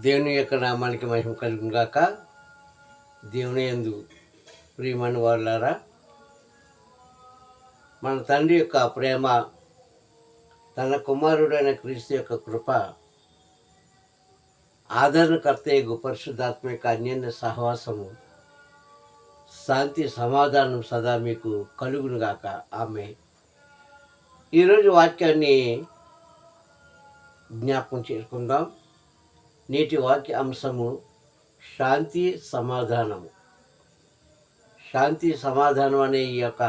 దేవుని యొక్క నామానికి మహిమ కలుగును గాక దేవుని ఎందు ప్రియమైన వాళ్ళారా మన తండ్రి యొక్క ప్రేమ తన కుమారుడైన క్రీస్తు యొక్క కృప ఆదరణకర్త యొక్క పరిశుద్ధాత్మ యొక్క అన్యన్య సహవాసము శాంతి సమాధానం సదా మీకు కలుగును గాక ఆమె. ఈరోజు వాక్యాన్ని జ్ఞాపకం చేసుకుందాం. నేటి వాక్య అంశము శాంతి సమాధానము. శాంతి సమాధానం అనే ఈ యొక్క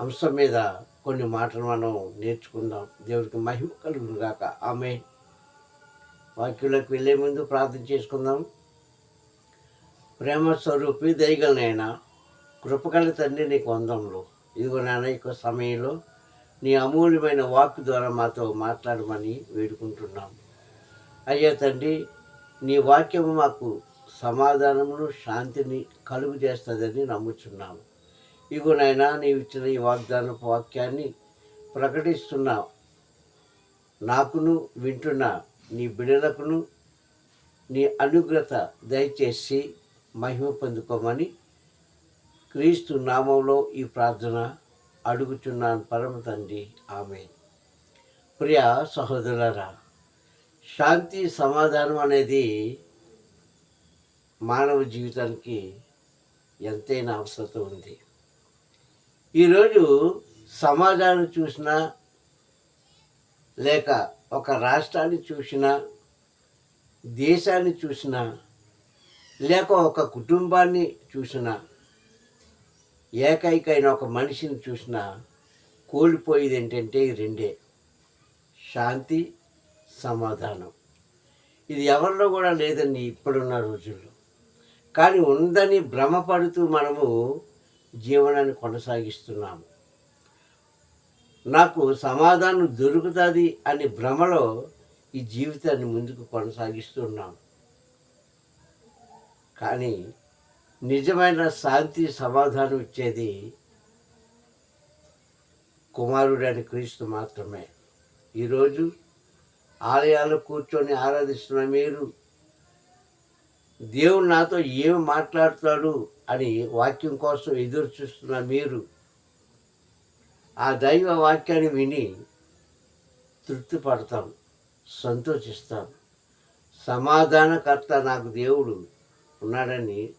అంశం మీద కొన్ని మాటలు మనం నేర్చుకుందాం. దేవుడికి మహిమ కలుగును గాక ఆమె వాక్యులకు వెళ్ళే ముందు ప్రార్థన చేసుకుందాం. ప్రేమ స్వరూపి దయగలనైనా కృపకల తండ్రి నీకు వందములు. ఇదిగో నాన్న యొక్క సమయంలో నీ అమూల్యమైన వాక్ ద్వారా మాతో మాట్లాడమని వేడుకుంటున్నాము. అయ్యా తండ్రి నీ వాక్యము మాకు సమాధానమును శాంతిని కలుగు చేస్తుందని నమ్ముచున్నాము. ఇగో నాయనా నీవు ఇచ్చిన ఈ వాగ్దాన వాక్యాన్ని ప్రకటిస్తున్నా నాకును వింటున్న నీ బిడలకును నీ అనుగ్రత దయచేసి మహిమ పొందుకోమని క్రీస్తు నామంలో ఈ ప్రార్థన అడుగుచున్నాను పరమ తండ్రి. ఆమె ప్రియ సహోదరరా శాంతి సమాధానం అనేది మానవ జీవితానికి ఎంతైనా అవసరం ఉంది. ఈరోజు సమాజాన్ని చూసినా లేక ఒక రాష్ట్రాన్ని చూసినా దేశాన్ని చూసినా లేక ఒక కుటుంబాన్ని చూసినా ఏకైకైన ఒక మనిషిని చూసినా కోల్పోయేది ఏంటంటే రెండే. శాంతి సమాధానం. ఇది ఎవరిలో కూడా లేదండి ఇప్పుడున్న రోజుల్లో. కానీ ఉందని భ్రమపడుతూ మనము జీవనాన్ని కొనసాగిస్తున్నాము. నాకు సమాధానం దొరుకుతుంది అనే భ్రమలో ఈ జీవితాన్ని ముందుకు కొనసాగిస్తున్నాం కానీ నిజమైన శాంతి సమాధానం ఇచ్చేది కుమారుడని క్రీస్తు మాత్రమే. ఈరోజు ఆలయాలు కూర్చొని ఆరాధిస్తున్న మీరు దేవుడు నాతో ఏమి మాట్లాడుతాడు అని వాక్యం కోసం ఎదురు చూస్తున్న మీరు ఆ దైవ వాక్యాన్ని విని తృప్తి పడతాం సంతోషిస్తాం. సమాధానకర్త నాకు దేవుడు ఉన్నాడని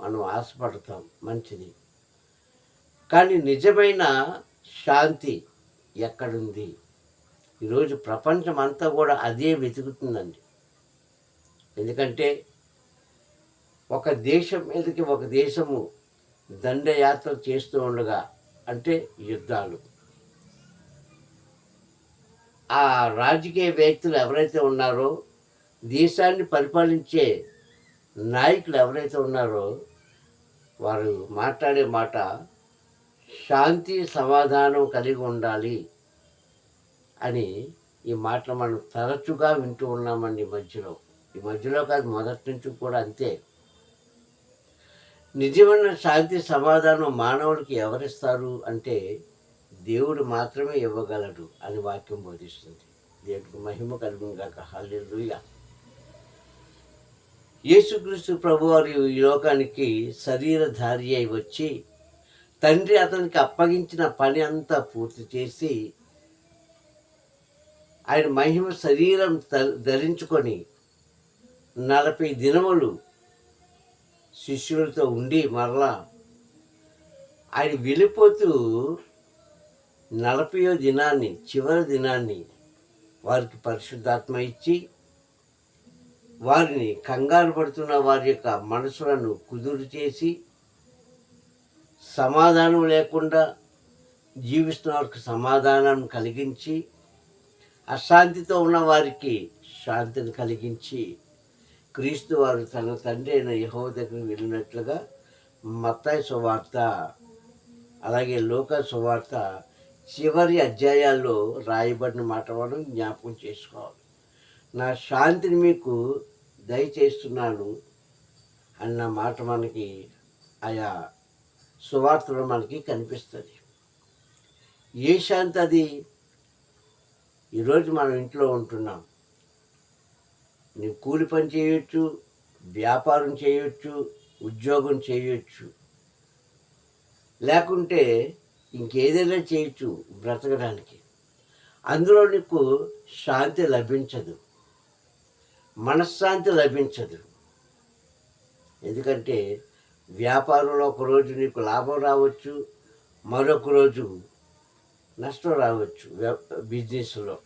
మనం ఆశపడతాం మంచిది. కానీ నిజమైన శాంతి ఎక్కడుంది? ఈరోజు ప్రపంచం అంతా కూడా అదే వెతుకుతుందండి. ఎందుకంటే ఒక దేశం మీదకి ఒక దేశము దండయాత్ర చేస్తూ ఉండగా అంటే యుద్ధాలు. ఆ రాజకీయ వ్యక్తులు ఎవరైతే ఉన్నారో దేశాన్ని పరిపాలించే నాయకులు ఎవరైతే ఉన్నారో వారు మాట్లాడే మాట శాంతి సమాధానం కలిగి ఉండాలి. అని ఈ మాటలు మనం తరచుగా వింటూ ఉన్నామండి ఈ మధ్యలో. ఈ మధ్యలో కాదు మొదటి నుంచి కూడా అంతే. నిజమైన శాంతి సమాధానం మానవుడికి ఎవరిస్తారు అంటే దేవుడు మాత్రమే ఇవ్వగలడు అని వాక్యం బోధిస్తుంది. దేవుడికి మహిమ కలుగును గాక. హల్లెలూయా. యేసుక్రీస్తు ప్రభువారి ఈ లోకానికి శరీరధారి అయి వచ్చి తండ్రి అతనికి అప్పగించిన పని అంతా పూర్తి చేసి ఆయన మహిమ శరీరం ధరించుకొని నలభై దినములు శిష్యులతో ఉండి మరలా ఆయన వెళ్ళిపోతూ నలభయో దినాన్ని చివరి దినాన్ని వారికి పరిశుద్ధాత్మ ఇచ్చి వారిని కంగారు పడుతున్న వారి యొక్క మనసులను కుదురు చేసి సమాధానం లేకుండా జీవిస్తున్న వారికి సమాధానం కలిగించి అశాంతితో ఉన్న వారికి శాంతిని కలిగించి క్రీస్తు వారు తన తండ్రి అయిన యహో దగ్గరికి వెళ్ళినట్లుగా మత్తాయి సువార్త అలాగే లోక సువార్త చివరి అధ్యాయాల్లో రాయబడిన మాట మనం జ్ఞాపకం చేసుకోవాలి. నా శాంతిని మీకు దయచేస్తున్నాను అన్న మాట మనకి ఆయా సువార్తలో మనకి కనిపిస్తుంది. ఏ శాంతి అది? ఈరోజు మనం ఇంట్లో ఉంటున్నాం. నీ కూలి పని చేయొచ్చు వ్యాపారం చేయొచ్చు ఉద్యోగం చేయొచ్చు. లేకుంటే ఇంకేదైనా చేయొచ్చు బ్రతకడానికి. అందులో నీకు శాంతి లభించదు. మనశ్శాంతి లభించదు. ఎందుకంటే వ్యాపారంలో ఒకరోజు నీకు లాభం రావచ్చు మరొక రోజు నష్టం రావచ్చు బిజినెస్లో.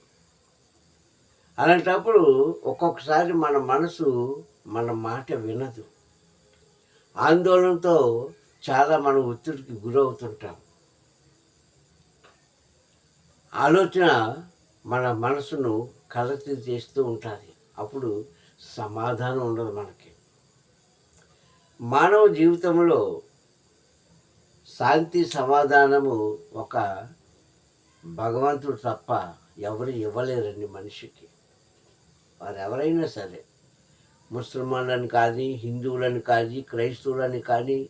అలాంటప్పుడు ఒక్కొక్కసారి మన మనసు మన మాట వినదు. ఆందోళనతో చాలా మనం ఒత్తిడికి గురవుతుంటాం. ఆలోచన మన మనసును కలతి చేస్తూ ఉంటుంది. అప్పుడు సమాధానం ఉండదు మనకి. మానవ జీవితంలో శాంతి సమాధానము ఒక భగవంతుడు తప్ప ఎవరు ఇవ్వలేరండి మనిషికి. వారు ఎవరైనా సరే ముసల్మాన్లని కానీ హిందువులను కానీ క్రైస్తవులని కానీ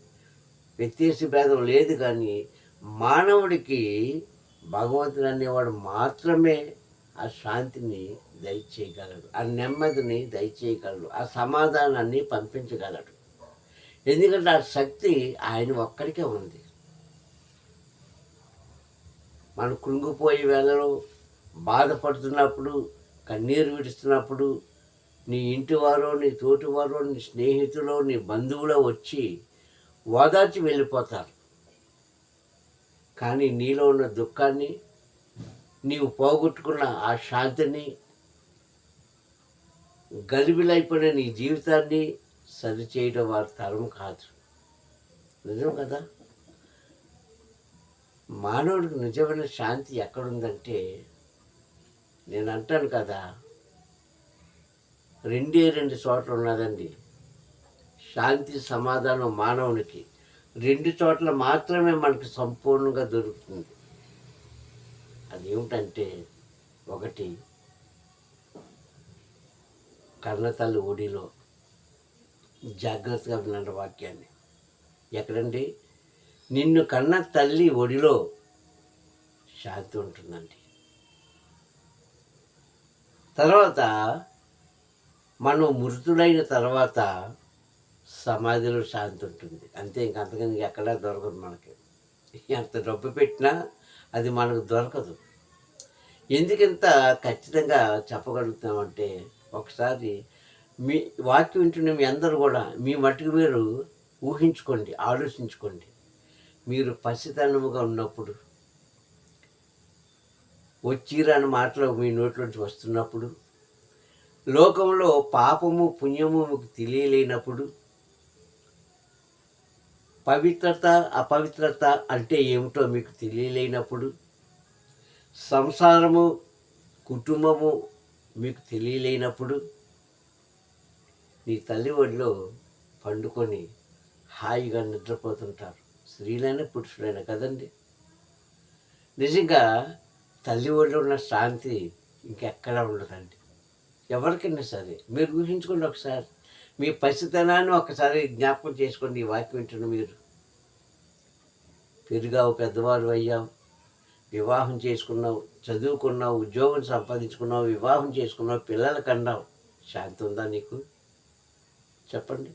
వ్యత్యాస భేదం లేదు కానీ మానవుడికి భగవంతుడు అనేవాడు మాత్రమే ఆ శాంతిని దయచేయగలడు ఆ నెమ్మదిని దయచేయగలడు ఆ సమాధానాన్ని పంపించగలడు. ఎందుకంటే ఆ శక్తి ఆయన ఒక్కడికే ఉంది. మనం కృంగిపోయే వేళలో బాధపడుతున్నప్పుడు కన్నీరు విడుస్తున్నప్పుడు నీ ఇంటివారో నీ తోటివారో నీ స్నేహితులో నీ బంధువులో వచ్చి ఓదార్చి వెళ్ళిపోతారు. కానీ నీలో ఉన్న దుఃఖాన్ని నీవు పోగొట్టుకున్న ఆ శాంతిని గలిబిలైపోయిన నీ జీవితాన్ని సరిచేయడం వారి తరం కాదు. నిజం కదా? మానవుడికి నిజమైన శాంతి ఎక్కడుందంటే నేను అంటాను కదా రెండే రెండు చోట్ల ఉన్నదండి. శాంతి సమాధానం మానవునికి. రెండు చోట్ల మాత్రమే మనకి సంపూర్ణంగా దొరుకుతుంది. అదేమిటంటే ఒకటి కర్ణతల్లి ఒడిలో జాగ్రత్తగా వినండి వాక్యాన్ని. ఎక్కడండి? నిన్ను కన్న తల్లి ఒడిలో శాంతి ఉంటుందండి. తర్వాత మనం మృతుడైన తర్వాత సమాధిలో శాంతి ఉంటుంది. అంతే ఇంక ఎక్కడా దొరకదు మనకి. ఎంత డబ్బు పెట్టినా అది మనకు దొరకదు. ఎందుకింత ఖచ్చితంగా చెప్పగలుగుతామంటే ఒకసారి మీ వాక్యం వింటున్న మీ అందరూ కూడా మీ మట్టుకు మీరు ఊహించుకోండి ఆలోచించుకోండి. మీరు పసితనముగా ఉన్నప్పుడు వచ్చిరని మాటలు మీ నోట్లోంచి వస్తున్నప్పుడు లోకంలో పాపము పుణ్యము మీకు తెలియలేనప్పుడు పవిత్రత అపవిత్రత అంటే ఏమిటో మీకు తెలియలేనప్పుడు సంసారము కుటుంబము మీకు తెలియలేనప్పుడు నీ తల్లి ఒడిలో పండుకొని హాయిగా నిద్రపోతుంటారు. స్త్రీలైనా పురుషులైనా కదండి. నిజంగా తల్లి ఒడిలో ఉన్న శాంతి ఇంకెక్కడా ఉండదండి. ఎవరికైనా సరే మీరు ఊహించుకోండి ఒకసారి. మీ పసితనాన్ని ఒకసారి జ్ఞాపకం చేసుకోండి ఈ వాక్యం వింటున్న మీరు. పెరిగావు పెద్దవారు అయ్యావు వివాహం చేసుకున్నావు చదువుకున్నావు ఉద్యోగం సంపాదించుకున్నావు వివాహం చేసుకున్నావు పిల్లలు కన్నావు. శాంతి ఉందా నీకు? చెప్పండి.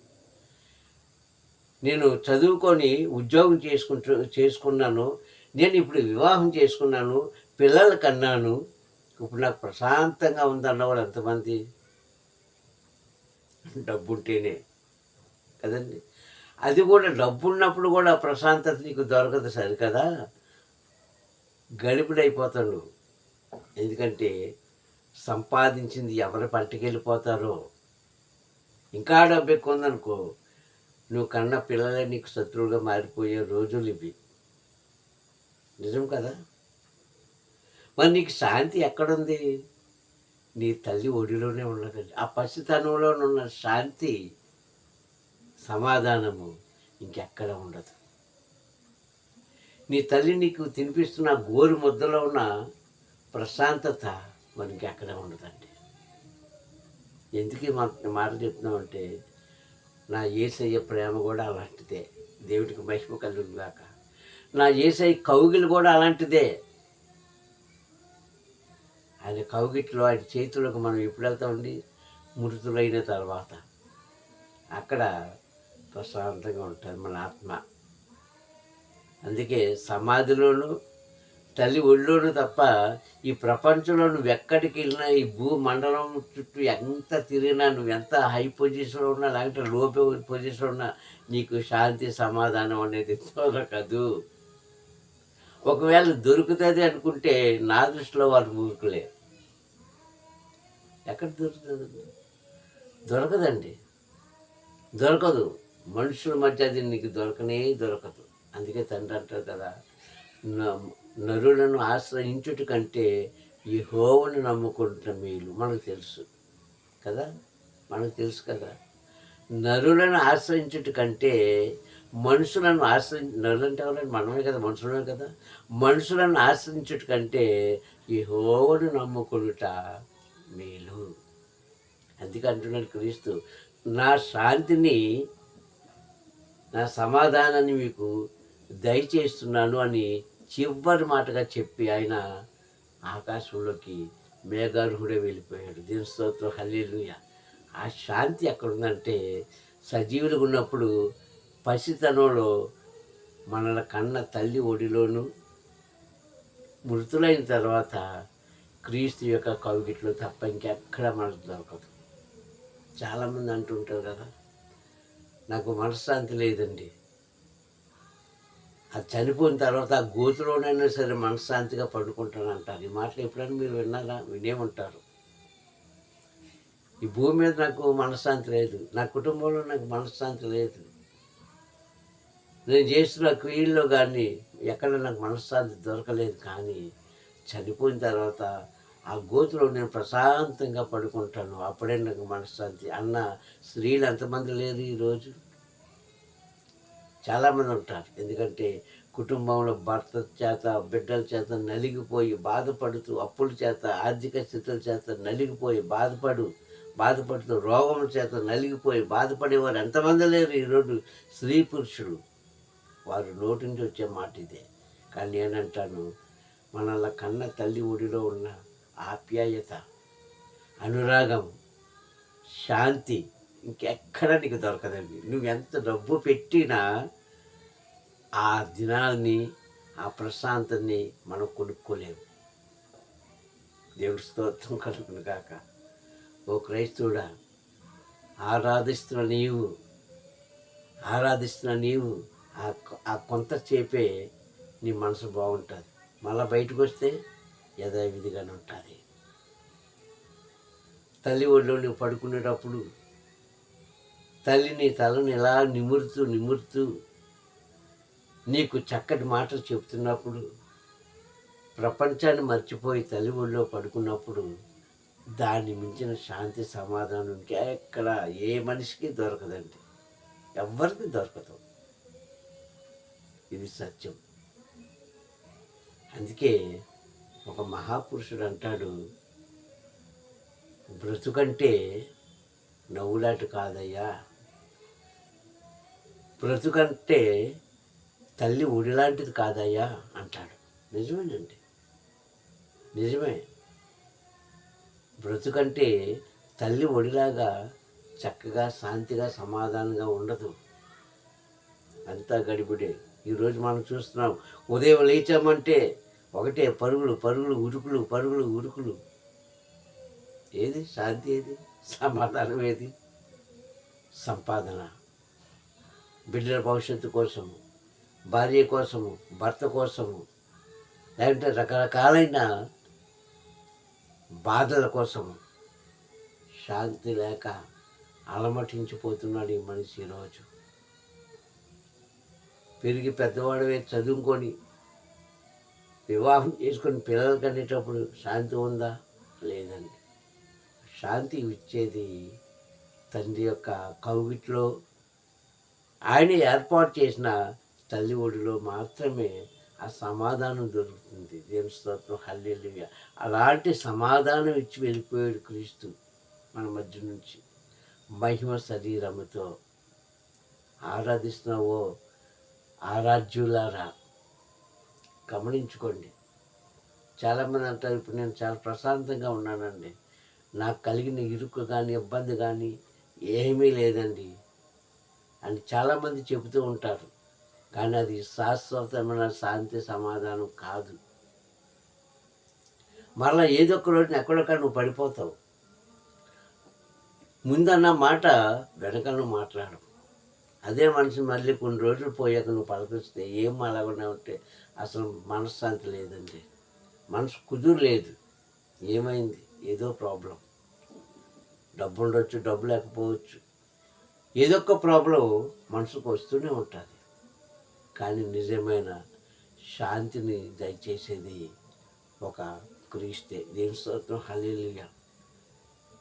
నేను చదువుకొని ఉద్యోగం చేసుకుంటూ చేసుకున్నాను. నేను ఇప్పుడు వివాహం చేసుకున్నాను. పిల్లలు కన్నాను. ఇప్పుడు నాకు ప్రశాంతంగా ఉందన్నవాడు ఎంతమంది? డబ్బు ఉంటేనే కదండి? అది కూడా డబ్బు ఉన్నప్పుడు కూడా ప్రశాంతత నీకు దొరకదు సరికదా? గడిపిడైపోతాడు నువ్వు ఎందుకంటే సంపాదించింది ఎవరి పట్టుకెళ్ళిపోతారో ఇంకా డబ్బు ఎక్కువ ఉందనుకో నువ్వు కన్న పిల్లలే నీకు శత్రువుగా మారిపోయే రోజులు ఇవి. నిజం కదా? మరి నీకు శాంతి ఎక్కడుంది? నీ తల్లి ఒడిలోనే ఉన్నదండి ఆ పసితనంలో ఉన్న శాంతి సమాధానము ఇంకెక్కడ ఉండదు. నీ తల్లి నీకు తినిపిస్తున్న గోరు ముద్దలో ఉన్న ప్రశాంతత మనకి ఎక్కడ ఉండదండి? ఎందుకు మాట చెప్తున్నామంటే నా ఏసయ్య ప్రేమ కూడా అలాంటిదే. దేవుడికి మహిమ కలుగుగాక నా ఏసై కౌగిలు కూడా అలాంటిదే. ఆయన కౌగిట్లో ఆయన చేతులకు మనం ఎప్పుడు వెళ్తామండి మృతులైన తర్వాత. అక్కడ ప్రశాంతంగా ఉంటుంది మన ఆత్మ. అందుకే సమాధిలోనూ తల్లి ఒళ్ళోను తప్ప ఈ ప్రపంచంలో నువ్వు ఎక్కడికి వెళ్ళినా ఈ భూమండలం చుట్టూ ఎంత తిరిగినా నువ్వు ఎంత హై పొజిషన్లో ఉన్నా లేకపోతే లో పొజిషన్లో ఉన్నా నీకు శాంతి సమాధానం అనేది దొరకదు. ఒకవేళ దొరుకుతుంది అనుకుంటే నా దృష్టిలో వాళ్ళు మూర్ఖులే. ఎక్కడ దొరుకుతుంది? దొరకదండి. దొరకదు. మనుషుల మధ్య అది నీకు దొరకనే దొరకదు. అందుకే తండ్రి అంటారు కదా నరులను ఆశ్రయించుట కంటే ఈ హోవుని నమ్ముకుంటున్న మేలు. మనకు తెలుసు కదా? మనకు తెలుసు కదా? నరులను ఆశ్రయించుట కంటే మనుషులను ఆశ్రయి నరులు అంటే ఎవరంటే మనమే కదా మనుషులమే కదా. మనుషులను ఆశ్రయించుట కంటే ఈ హోవుని నమ్ముకునుట మేలు. అందుకే అంటున్నాడు క్రీస్తు నా శాంతిని నా సమాధానాన్ని మీకు దయచేస్తున్నాను అని చివరి మాటగా చెప్పి ఆయన ఆకాశంలోకి మేఘార్హుడే వెళ్ళిపోయాడు. దీని స్తోత్రం ఆ శాంతి ఎక్కడ ఉందంటే సజీవులుగా ఉన్నప్పుడు పసితనంలో మనల కన్న తల్లి ఒడిలోను మృతులైన తర్వాత క్రీస్తు యొక్క కవిగిట్లో తప్ప ఇంకెక్కడ మనకు దొరకదు. చాలామంది అంటుంటారు కదా నాకు మనశ్శాంతి లేదండి. అది చనిపోయిన తర్వాత ఆ గోతులోనైనా సరే మనశ్శాంతిగా పడుకుంటాను అంటారు ఈ మాటలు ఎప్పుడైనా మీరు విన్నారా? వినే ఉంటారు. ఈ భూమి మీద నాకు మనశ్శాంతి లేదు. నా కుటుంబంలో నాకు మనశ్శాంతి లేదు. నేను చేస్తున్న క్రియల్లో కానీ ఎక్కడ నాకు మనశ్శాంతి దొరకలేదు. కానీ చనిపోయిన తర్వాత ఆ గోతులో నేను ప్రశాంతంగా పడుకుంటాను. అప్పుడే నాకు మనశ్శాంతి. అన్న స్త్రీలు ఎంతమంది లేరు ఈరోజు? చాలామంది ఉంటారు ఎందుకంటే కుటుంబంలో భర్త చేత బిడ్డల చేత నలిగిపోయి బాధపడుతూ అప్పుల చేత ఆర్థిక స్థితుల చేత నలిగిపోయి బాధపడు బాధపడుతూ రోగముల చేత నలిగిపోయి బాధపడేవారు ఎంతమంది లేరు ఈరోజు స్త్రీ పురుషుడు వారు నోటి నుంచి వచ్చే మాట ఇదే. కానీ నేనంటాను మనల కన్న తల్లి ఒడిలో ఉన్న ఆప్యాయత అనురాగం శాంతి ఇంకెక్కడ నీకు దొరకదండి? నువ్వు ఎంత డబ్బు పెట్టినా ఆ దినాల్ని ఆ ప్రశాంతని మనం కొనుక్కోలేము. దేవుడి స్తోత్రం కలుగును కాక ఓ క్రైస్తవుడా ఆరాధిస్తున్న నీవు ఆరాధిస్తున్న నీవు ఆ ఆ కొంత చేపే నీ మనసు బాగుంటుంది. మళ్ళీ బయటకు వస్తే యథావిధిగానే ఉంటుంది. తల్లి ఒడిలో నువ్వు పడుకునేటప్పుడు తల్లి నీ తలను ఇలా నిమురుతూ నిమురుతూ నీకు చక్కటి మాటలు చెప్తున్నప్పుడు ప్రపంచాన్ని మర్చిపోయి తల్లి ఒళ్ళో పడుకున్నప్పుడు దాన్ని మించిన శాంతి సమాధానం ఎక్కడ ఏ మనిషికి దొరకదండి. ఎవ్వరికి దొరకదు. ఇది సత్యం. అందుకే ఒక మహాపురుషుడు అంటాడు బ్రతుకంటే నవ్వులాట కాదయ్యా. బ్రతుకంటే తల్లి ఉడిలాంటిది కాదయ్యా అంటాడు. నిజమేనండి. నిజమే. బ్రతుకంటే తల్లి ఒడిలాగా చక్కగా శాంతిగా సమాధానంగా ఉండదు. అంతా గడిబిడే. ఈరోజు మనం చూస్తున్నాం ఉదయం లేచామంటే ఒకటే పరుగులు పరుగులు ఉరుకులు పరుగులు ఉరుకులు. ఏది? శాంతి ఏది? సమాధానం ఏది? సంపాదన. బిడ్డల భవిష్యత్తు కోసము భార్య కోసము భర్త కోసము లేదంటే రకరకాలైన బాధల కోసము శాంతి లేక అలమటించిపోతున్నాడు ఈ మనిషి ఈరోజు. పెరిగి పెద్దవాడవే చదువుకొని వివాహం చేసుకొని పిల్లలు కనేటప్పుడు శాంతి ఉందా? లేదండి. శాంతి ఇచ్చేది తండ్రి యొక్క కౌగిట్లో ఆయన ఏర్పాటు చేసిన తల్లి ఒడిలో మాత్రమే ఆ సమాధానం దొరుకుతుంది. దేవుని స్తోత్రం హల్లెలుగా అలాంటి సమాధానం ఇచ్చి వెళ్ళిపోయాడు క్రీస్తు మన మధ్య నుంచి. మహిమ శరీరముతో ఆరాధిస్తున్నావో ఆరాధ్యులారా గమనించుకోండి. చాలామంది అంటారు ఇప్పుడు నేను చాలా ప్రశాంతంగా ఉన్నానండి. నాకు కలిగిన ఇరుకు కానీ ఇబ్బంది కానీ ఏమీ లేదండి. అని చాలామంది చెబుతూ ఉంటారు. కానీ అది శాశ్వతమైన శాంతి సమాధానం కాదు. మరలా ఏదో ఒక రోజున ఎక్కడొక్కడ నువ్వు పడిపోతావు. ముందన్న మాట వెనక నువ్వు మాట్లాడవు. అదే మనిషి మళ్ళీ కొన్ని రోజులు పోయాక నువ్వు పలకరిస్తే ఏం అలాగనే ఉంటే అసలు మనశ్శాంతి లేదండి. మనసు కుదురు లేదు ఏమైంది? ఏదో ప్రాబ్లం. డబ్బు ఉండొచ్చు డబ్బు లేకపోవచ్చు. ఏదో ఒక ప్రాబ్లం మనసుకు వస్తూనే ఉంటుంది. కానీ నిజమైన శాంతిని దయచేసేది ఒక క్రీస్తే దేని స్తోత్రం హలీలుగా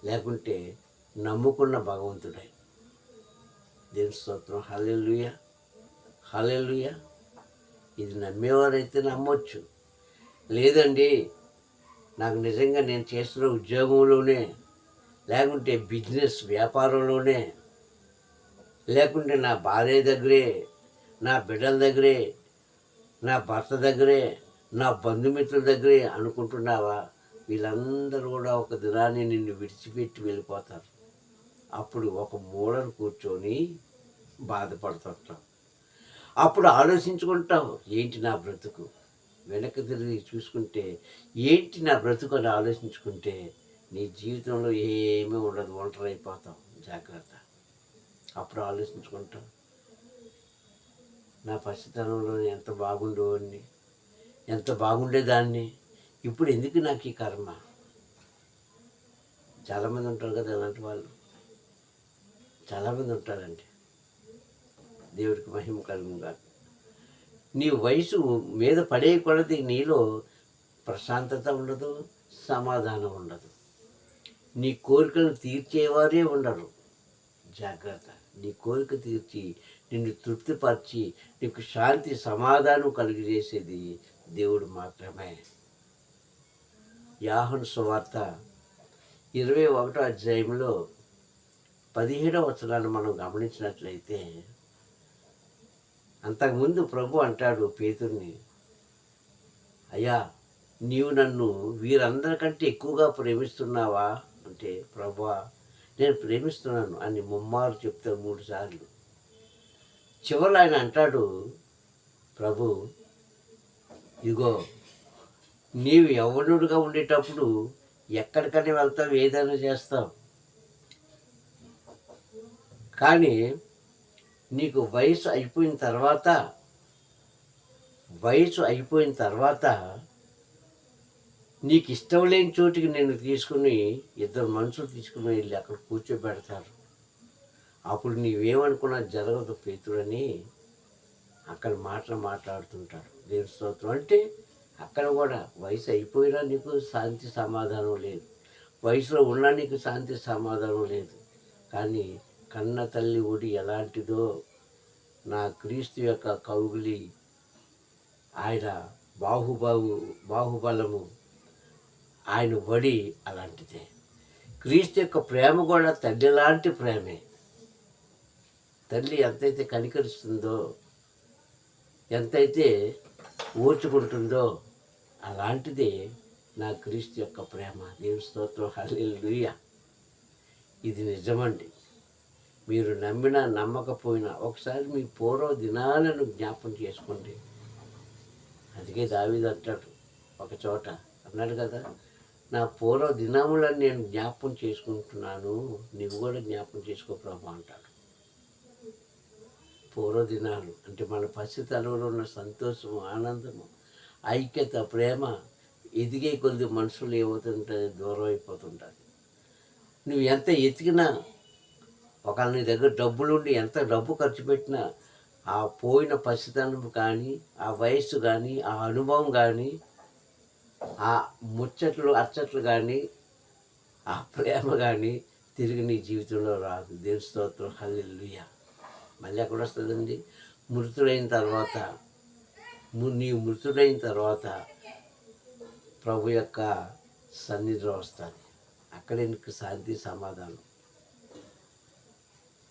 లేకుంటే నమ్ముకున్న భగవంతుడే. దేని స్తోత్రం హల్లెలూయ హల్లెలూయ. ఇది నమ్మేవారైతే నమ్మొచ్చు. లేదండి నాకు నిజంగా నేను చేస్తున్న ఉద్యోగంలోనే లేకుంటే బిజినెస్ వ్యాపారంలోనే లేకుంటే నా భార్య దగ్గరే నా బిడ్డల దగ్గరే నా భర్త దగ్గరే నా బంధుమిత్రుల దగ్గరే అనుకుంటున్నావా? వీళ్ళందరూ కూడా ఒక దినాన్ని నిన్ను విడిచిపెట్టి వెళ్ళిపోతారు. అప్పుడు ఒక మూలను కూర్చొని బాధపడుతుంటాం అప్పుడు ఆలోచించుకుంటాం ఏంటి నా బ్రతుకు? వెనక్కి తిరిగి చూసుకుంటే ఏంటి నా బ్రతుకు? అని ఆలోచించుకుంటే నీ జీవితంలో ఏమీ ఉండదు ఒంటరి అయిపోతాం జాగ్రత్త. అప్పుడు ఆలోచించుకుంటాం. నా పసితనంలో ఎంత బాగుండేవాడిని ఎంత బాగుండేదాన్ని ఇప్పుడు ఎందుకు నాకు ఈ కర్మ? చాలామంది ఉంటారు కదా అలాంటి వాళ్ళు. చాలామంది ఉంటారండి. దేవుడికి మహిమ కలుగుగా నీ వయసు మీద పడే కొలది నీలో ప్రశాంతత ఉండదు సమాధానం ఉండదు. నీ కోరికలను తీర్చేవారే ఉండరు. జాగ్రత్త. నీ కోరిక తీర్చి నిన్ను తృప్తిపరిచి నీకు శాంతి సమాధానం కలిగజేసేది దేవుడు మాత్రమే. యాహన్ సువార్త ఇరవై ఒకటో అధ్యాయంలో పదిహేడవ వచనాన్ని మనం గమనించినట్లయితే అంతకుముందు ప్రభు అంటాడు పేతుర్ని అయ్యా నీవు నన్ను వీరందరికంటే ఎక్కువగా ప్రేమిస్తున్నావా? అంటే ప్రభా నేను ప్రేమిస్తున్నాను అని ముమ్మారు చెప్తే మూడు సార్లు. చివరిలో ఆయన అంటాడు ప్రభు ఇగో నీవు యవ్వనుడిగా ఉండేటప్పుడు ఎక్కడికైనా వెళ్తావు ఏదైనా చేస్తావు. కానీ నీకు వయసు అయిపోయిన తర్వాత వయసు అయిపోయిన తర్వాత నీకు ఇష్టం లేని చోటికి నేను తీసుకుని ఇద్దరు మనుషులు తీసుకుని వెళ్ళి అక్కడ కూర్చోబెడతారు. అప్పుడు నీవేమనుకున్నా జరగదు పేతుడని అక్కడ మాటలు మాట్లాడుతుంటాడు దేవుని స్తోత్రం అంటే అక్కడ కూడా వయసు అయిపోయినా నీకు శాంతి సమాధానం లేదు. వయసులో ఉన్నా నీకు శాంతి సమాధానం లేదు. కానీ కన్న తల్లి ఒడి ఎలాంటిదో నా క్రీస్తు యొక్క కౌగులి ఆయన బాహుబాహు బాహుబలము ఆయన ఒడి అలాంటిదే. క్రీస్తు యొక్క ప్రేమ కూడా తల్లి లాంటి ప్రేమే. తల్లి ఎంతైతే కనికరిస్తుందో ఎంతైతే ఓర్చుకుంటుందో అలాంటిది నా క్రీస్తు యొక్క ప్రేమ. దేవుని స్తోత్రం. హల్లెలూయా. ఇది నిజమండి. మీరు నమ్మినా నమ్మకపోయినా ఒకసారి మీ పూర్వ దినాలను జ్ఞాపం చేసుకోండి. అందుకే దావిది అంటాడు ఒక చోట. అన్నాడు కదా? నా పూర్వ దినములను నేను జ్ఞాపం చేసుకుంటున్నాను. నువ్వు కూడా జ్ఞాపం చేసుకో ప్రభా అంటాడు. పూర్వదినాలు అంటే మన పసితనంలో ఉన్న సంతోషము ఆనందము ఐక్యత ప్రేమ ఎదిగే కొద్ది మనుషులు ఏమవుతుంటే దూరం అయిపోతుంటుంది నువ్వు ఎంత ఎతికినా ఒకవేళ నీ దగ్గర డబ్బులుండి ఎంత డబ్బు ఖర్చు పెట్టినా ఆ పోయిన పసితనం కానీ ఆ వయస్సు కానీ ఆ అనుభవం కానీ ఆ ముచ్చట్లు అచ్చట్లు కానీ ఆ ప్రేమ కానీ తిరిగి నీ జీవితంలో రాదు. దేని స్తోత్రం. హల్లెల్లుయ మళ్ళీ ఎక్కడ వస్తుందండి? మృతుడైన తర్వాత నీవు మృతుడైన తర్వాత ప్రభు యొక్క సన్నిధిలో వస్తుంది అక్కడే నీకు శాంతి సమాధానం.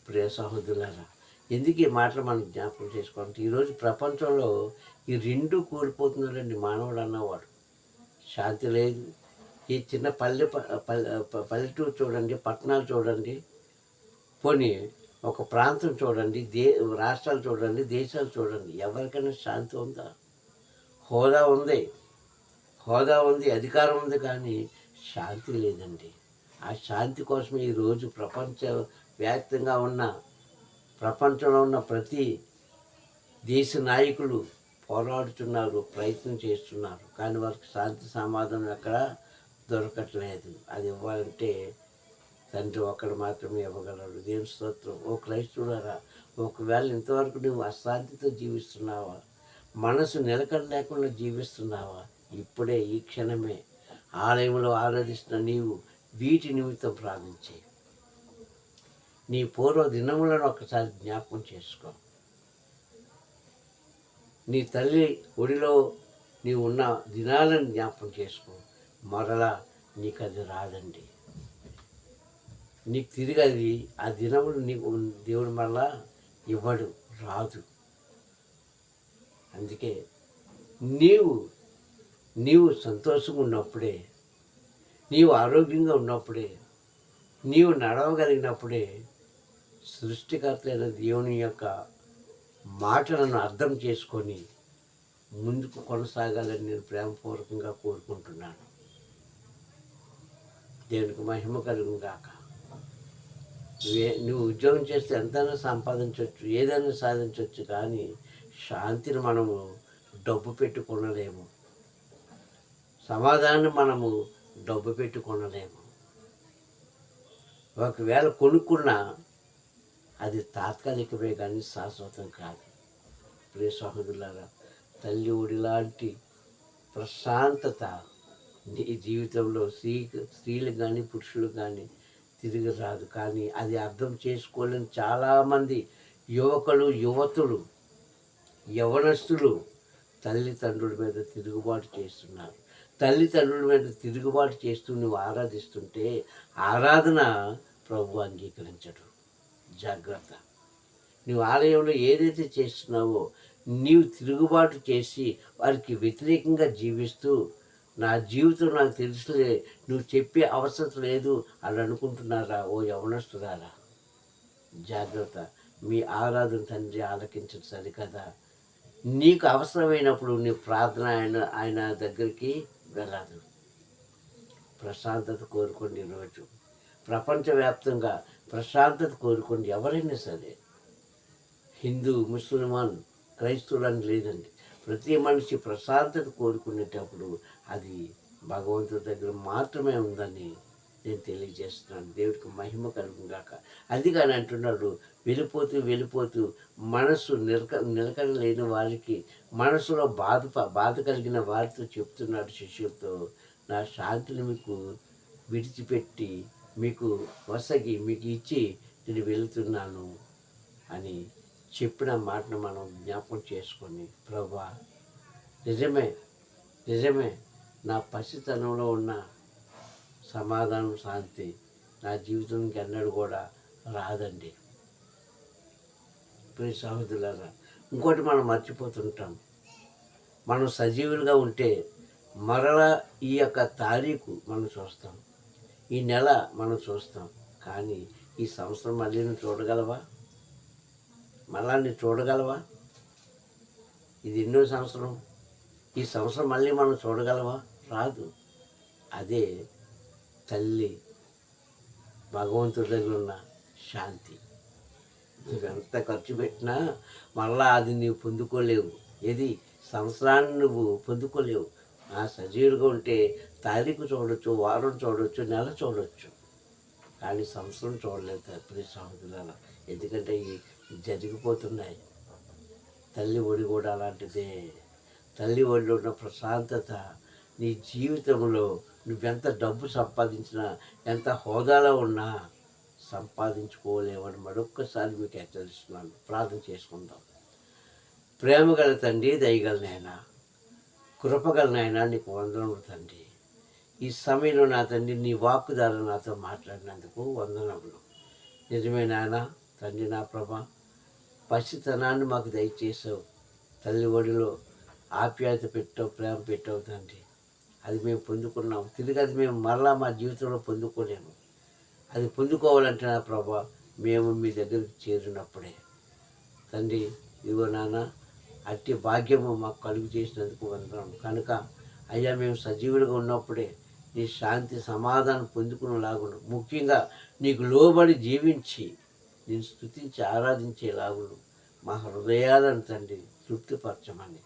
ప్రియ సహోదరులారా ఎందుకు ఈ మాటలు మనం జ్ఞాపకం చేసుకోవాలంటే ఈరోజు ప్రపంచంలో ఈ రెండు కోల్పోతున్నారండి మానవుడు అన్నవాడు. శాంతి లేదు. ఈ చిన్న పల్లె పల్లెటూరు చూడండి పట్టణాలు చూడండి. పోనీ ఒక ప్రాంతం చూడండి దే రాష్ట్రాలు చూడండి దేశాలు చూడండి ఎవరికైనా శాంతి ఉందా? హోదా ఉంది. హోదా ఉంది అధికారం ఉంది కానీ శాంతి లేదండి. ఆ శాంతి కోసం ఈరోజు ప్రపంచ వ్యాప్తంగా ఉన్న ప్రపంచంలో ఉన్న ప్రతి దేశ నాయకులు పోరాడుతున్నారు ప్రయత్నం చేస్తున్నారు. కానీ వారికి శాంతి సమాధానం ఎక్కడ దొరకట్లేదు. అది ఇవ్వాలంటే తండ్రి ఒక్కడు మాత్రమే ఇవ్వగలడు. దేవుని స్తోత్రం. ఓ క్రైస్తవుడారా ఒకవేళ ఇంతవరకు నువ్వు అశాంతితో జీవిస్తున్నావా? మనసు నిలకడ లేకుండా జీవిస్తున్నావా? ఇప్పుడే ఈ క్షణమే ఆలయంలో ఆరాధిస్తున్న నీవు వీటి నిమిత్తం ప్రార్థించే నీ పూర్వ దినములను ఒకసారి జ్ఞాపకం చేసుకో. నీ తల్లి ఒడిలో నీవు ఉన్న దినాలను జ్ఞాపకం చేసుకో. మరలా నీకు అది రాదండి. నీకు తిరిగి అది ఆ దినములు నీకు దేవుడు మరలా ఇవ్వడు రాదు. అందుకే నీవు నీవు సంతోషంగా ఉన్నప్పుడే నీవు ఆరోగ్యంగా ఉన్నప్పుడే నీవు నడవగలిగినప్పుడే సృష్టికర్త అయిన దేవుని యొక్క మాటలను అర్థం చేసుకొని ముందుకు కొనసాగాలని నేను ప్రేమపూర్వకంగా కోరుకుంటున్నాను. దేవునికి మహిమ కలుగుగాక నువ్వే నువ్వు ఉద్యోగం చేస్తే ఎంతైనా సంపాదించవచ్చు ఏదైనా సాధించవచ్చు కానీ శాంతిని మనము డబ్బు పెట్టుకొనలేము సమాధానం మనము డబ్బు పెట్టుకొనలేము ఒకవేళ కొనుక్కున్నా అది తాత్కాలికమే కానీ శాశ్వతం కాదు. ప్రియ సహోదరులారా తల్లి ఒడిలాంటి ప్రశాంతత నీ జీవితంలో స్త్రీ స్త్రీలు కానీ పురుషులు కానీ తిరిగి రాదు. కానీ అది అర్థం చేసుకోలేని చాలామంది యువకులు యువతులు యవనస్తులు తల్లిదండ్రుల మీద తిరుగుబాటు చేస్తున్నారు. తల్లిదండ్రుల మీద తిరుగుబాటు చేస్తూ నువ్వు ఆరాధిస్తుంటే ఆరాధన ప్రభు అంగీకరించడం. జాగ్రత్త. నువ్వు ఆలయంలో ఏదైతే చేస్తున్నావో నీవు తిరుగుబాటు చేసి వారికి వ్యతిరేకంగా జీవిస్తూ నా జీవితం నాకు తెలుసులే నువ్వు చెప్పే అవసరం లేదు అని అనుకుంటున్నారా ఓ యవనస్తురారా జాగ్రత్త. మీ ఆరాధన తండ్రి ఆలకించడం సరికదా. నీకు అవసరమైనప్పుడు నీ ప్రార్థన ఆయన ఆయన దగ్గరికి వెళ్ళదు. ప్రశాంతత కోరుకోండి ఈరోజు. ప్రపంచవ్యాప్తంగా ప్రశాంతత కోరుకోండి ఎవరైనా సరే. హిందూ ముస్లిమాన్ క్రైస్తవులని లేదండి. ప్రతి మనిషి ప్రశాంతత కోరుకునేటప్పుడు అది భగవంతుడి దగ్గర మాత్రమే ఉందని నేను తెలియజేస్తున్నాను. దేవుడికి మహిమ కలుగుగాక అది కానీ అంటున్నాడు వెళ్ళిపోతూ వెళ్ళిపోతూ మనసు నిలక నిలకడ లేని వారికి మనసులో బాధ బాధ కలిగిన వారితో చెప్తున్నాడు శిష్యులతో నా శాంతిని మీకు విడిచిపెట్టి మీకు వసగి మీకు ఇచ్చి నేను వెళుతున్నాను అని చెప్పిన మాటను మనం జ్ఞాపకం చేసుకొని ప్రభా నిజమే నిజమే నా పసితనంలో ఉన్న సమాధానం శాంతి నా జీవితానికి అన్నడు కూడా రాదండి. ప్రియ సహోదరులారా ఇంకోటి మనం మర్చిపోతుంటాం. మనం సజీవులుగా ఉంటే మరలా ఈ యొక్క తారీఖు మనం చూస్తాం. ఈ నెల మనం చూస్తాం. కానీ ఈ సంవత్సరం మళ్ళీ నువ్వు చూడగలవా? మళ్ళా నువ్వు చూడగలవా? ఇది ఎన్నో సంవత్సరం. ఈ సంవత్సరం మళ్ళీ మనం చూడగలవా? రాదు. అదే తల్లి భగవంతుడి దగ్గర ఉన్న శాంతి. నువ్వెంత ఖర్చు పెట్టినా మళ్ళా అది నువ్వు పొందుకోలేవు. ఏది? సంవత్సరాన్ని నువ్వు పొందుకోలేవు. సజీవులుగా ఉంటే తారీఖు చూడొచ్చు వారం చూడొచ్చు నెల చూడొచ్చు. కానీ సంవత్సరం చూడలేదు తప్పని సహోదరుల ఎందుకంటే ఇవి జరిగిపోతున్నాయి. తల్లి ఒడి కూడా అలాంటిదే. తల్లి ఒడిలో ఉన్న ప్రశాంతత నీ జీవితంలో నువ్వెంత డబ్బు సంపాదించినా ఎంత హోదాలో ఉన్నా సంపాదించుకోలేవని మరొక్కసారి మీకు హెచ్చరిస్తున్నాను. ప్రార్థన చేసుకుందాం. ప్రేమ గల తండ్రి దయగల కృపగల నాయన నీకు వందనములు తండ్రి. ఈ సమయంలో నా తండ్రి నీ వాక్కు ద్వారా నాతో మాట్లాడినందుకు వందనములు. నిజమే నాయన తండ్రి నా ప్రభ పసితనాన్ని మాకు దయచేసావు తల్లి ఒడిలో ఆప్యాయత పెట్టావు ప్రేమ పెట్టావు తండ్రి. అది మేము పొందుకున్నాము. తిరిగి అది మేము మరలా మా జీవితంలో పొందుకోలేము. అది పొందుకోవాలంటే నా ప్రభా మేము మీ దగ్గరికి చేరినప్పుడే. తండ్రి ఇదిగో నాన్న అట్టి భాగ్యము మాకు కలుగు చేసినందుకు వందనం. కనుక అయ్యా మేము సజీవులుగా ఉన్నప్పుడే నీ శాంతి సమాధానం పొందుకునేలాగుండు. ముఖ్యంగా నీకు లోబడి జీవించి నేను స్థుతించి ఆరాధించేలాగుండు. మా హృదయాలను తండ్రి తృప్తిపరచమని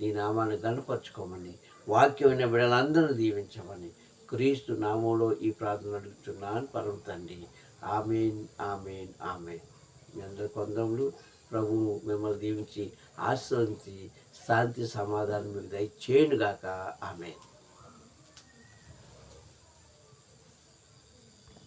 నీ నామాన్ని గణపరచుకోమని వాక్యమైన బిడలందరూ దీవించమని క్రీస్తు నామంలో ఈ ప్రార్థన అడుగుతున్నాను పరం తండ్రి ఆమెన్ ఆమెన్ ఆమెన్. మీ అందరి కొందములు ప్రభువు మిమ్మల్ని దీవించి ఆశీర్వదించి శాంతి సమాధానం మీకు దయచేయండుగాక ఆమె